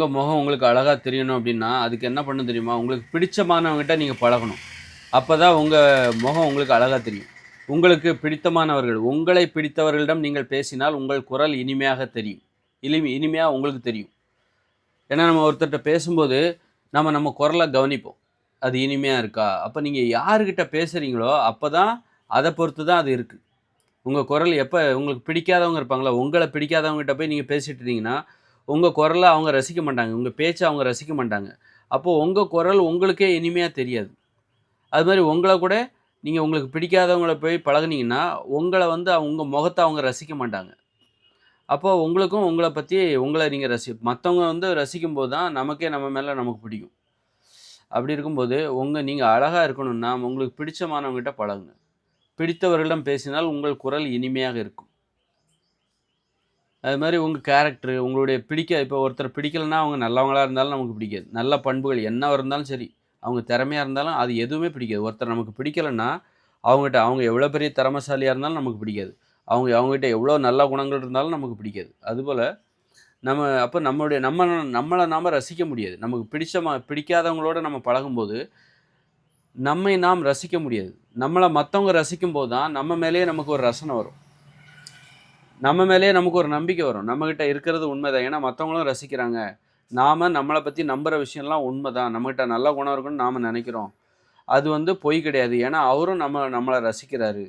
உங்கள் முகம் உங்களுக்கு அழகாக தெரியணும் அப்படின்னா அதுக்கு என்ன பண்ண தெரியுமா? உங்களுக்கு பிடிச்சமானவங்ககிட்ட நீங்கள் பழகணும். அப்போ தான் உங்கள் முகம் உங்களுக்கு அழகாக தெரியும். உங்களுக்கு பிடித்தமானவர்கள் உங்களை பிடித்தவர்களிடம் நீங்கள் பேசினால் உங்கள் குரல் இனிமையாக தெரியும். இனிமை இனிமையாக உங்களுக்கு தெரியும். ஏன்னா நம்ம ஒருத்தர்கிட்ட பேசும்போது நம்ம நம்ம குரலை கவனிப்போம். அது இனிமையாக இருக்கா? அப்போ நீங்கள் யாருக்கிட்ட பேசுகிறீங்களோ அப்போ தான் அதை பொறுத்து தான் அது இருக்குது உங்கள் குரல் எப்போ உங்களுக்கு பிடிக்காதவங்க இருப்பாங்களா உங்களை பிடிக்காதவங்ககிட்ட போய் நீங்கள் பேசிட்டு இருந்தீங்கன்னா உங்கள் குரலை அவங்க ரசிக்க மாட்டாங்க. உங்கள் பேச்சை அவங்க ரசிக்க மாட்டாங்க. அப்போது உங்கள் குரல் உங்களுக்கே இனிமையாக தெரியாது. அது மாதிரி உங்களை கூட நீங்கள் உங்களுக்கு பிடிக்காதவங்கள போய் பழகுனீங்கன்னா உங்களை வந்து உங்கள் முகத்தை அவங்க ரசிக்க மாட்டாங்க. அப்போது உங்களுக்கும் உங்களை பற்றி உங்களை நீங்கள் ரசி மற்றவங்க வந்து ரசிக்கும் போது தான் நமக்கே நம்ம மேலே நமக்கு பிடிக்கும். அப்படி இருக்கும்போது உங்கள் நீங்கள் அழகாக இருக்கணும்னா உங்களுக்கு பிடிச்சமானவங்ககிட்ட பழகுங்க. பிடித்தவர்களிடம் பேசினால் உங்கள் குரல் இனிமையாக இருக்கும். அது மாதிரி உங்கள் கேரக்டர் உங்களுடைய பிடிக்க இப்போ ஒருத்தர் பிடிக்கலன்னா அவங்க நல்லவங்களாக இருந்தாலும் நமக்கு பிடிக்காது. நல்ல பண்புகள் என்ன இருந்தாலும் சரி அவங்க திறமையாக இருந்தாலும் அது எதுவுமே பிடிக்காது. ஒருத்தர் நமக்கு பிடிக்கலன்னா அவங்ககிட்ட அவங்க எவ்வளோ பெரிய திறமசாலியாக இருந்தாலும் நமக்கு பிடிக்காது. அவங்க அவங்ககிட்ட எவ்வளோ நல்ல குணங்கள் இருந்தாலும் நமக்கு பிடிக்காது. அதுபோல் நம்ம அப்போ நம்மளுடைய நம்ம நம்மளை நாம் ரசிக்க முடியாது. நமக்கு பிடிச்ச பிடிக்காதவங்களோட நம்ம பழகும்போது நம்மை நாம் ரசிக்க முடியாது. நம்மளை மற்றவங்க ரசிக்கும் போது தான் நம்ம மேலேயே நமக்கு ஒரு ரசனை வரும். நம்ம மேலேயே நமக்கு ஒரு நம்பிக்கை வரும். நம்மக்கிட்ட இருக்கிறது உண்மைதான். ஏன்னா மற்றவங்களும் ரசிக்கிறாங்க. நாம் நம்மளை பற்றி நம்புகிற விஷயம்லாம் உண்மை தான் நம்மகிட்ட நல்ல குணம் இருக்குன்னு நாம் நினைக்கிறோம். அது வந்து பொய் கிடையாது. ஏன்னா அவரும் நம்ம நம்மளை ரசிக்கிறாரு.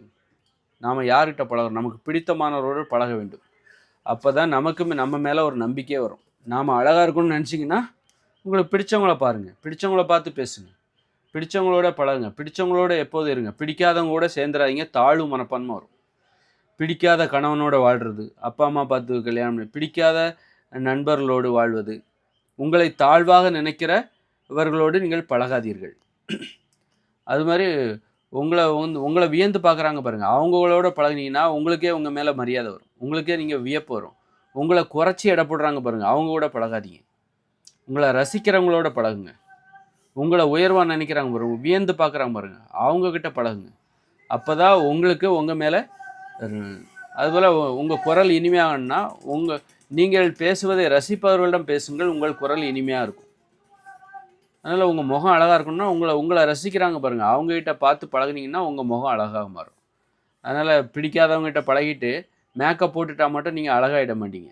நாம் யார்கிட்ட பழகிறோம்? நமக்கு பிடித்தமானவரோடு பழக வேண்டும். அப்போ தான் நமக்குமே நம்ம மேலே ஒரு நம்பிக்கையே வரும். நாம் அழகாக இருக்கணும்னு நினச்சிங்கன்னா உங்களுக்கு பிடிச்சவங்கள பாருங்கள் பிடிச்சவங்கள பார்த்து பேசுங்க. பிடிச்சவங்களோட பழகுங்க. பிடிச்சவங்களோட எப்போதும் இருங்க. பிடிக்காதவங்க கூட சேர்ந்துடாதீங்க. தாழ்வு மனப்பான்மை வரும். பிடிக்காத கணவனோட வாழ்கிறது அப்பா அம்மா பார்த்து கல்யாணம் பிடிக்காத நண்பர்களோடு வாழ்வது. உங்களை தாழ்வாக நினைக்கிறவர்களோடு நீங்கள் பழகாதீர்கள். அது மாதிரி உங்களை வந்து உங்களை வியந்து பார்க்குறாங்க பாருங்கள் அவங்களோட பழகினீங்கன்னா உங்களுக்கே உங்கள் மேலே மரியாதை வரும். உங்களுக்கே நீங்கள் வியப்பு வரும். உங்களை குறைச்சி எடை போடுறாங்க பாருங்கள் அவங்க கூட பழகாதீங்க. உங்களை ரசிக்கிறவங்களோட பழகுங்க. உங்களை உயர்வாக நினைக்கிறாங்க பாருங்கள் வியந்து பார்க்குறாங்க பாருங்கள் அவங்கக்கிட்ட பழகுங்க. அப்போ தான் உங்களுக்கு உங்கள் மேலே அதுபோல் உங்கள் குரல் இனிமையாகணும்னா உங்கள் நீங்கள் பேசுவதை ரசிப்பவர்களிடம் பேசுங்கள் உங்கள் குரல் இனிமையாக இருக்கும். அதனால் உங்கள் முகம் அழகாக இருக்கணும்னா உங்களை உங்களை ரசிக்கிறாங்க பாருங்கள் அவங்ககிட்ட பார்த்து பழகுனீங்கன்னா உங்கள் முகம் அழகாக மாறும். அதனால் பிடிக்காதவங்ககிட்ட பழகிட்டு மேக்கப் போட்டுட்டால் மட்டும் நீங்கள் அழகாகிட மாட்டீங்க.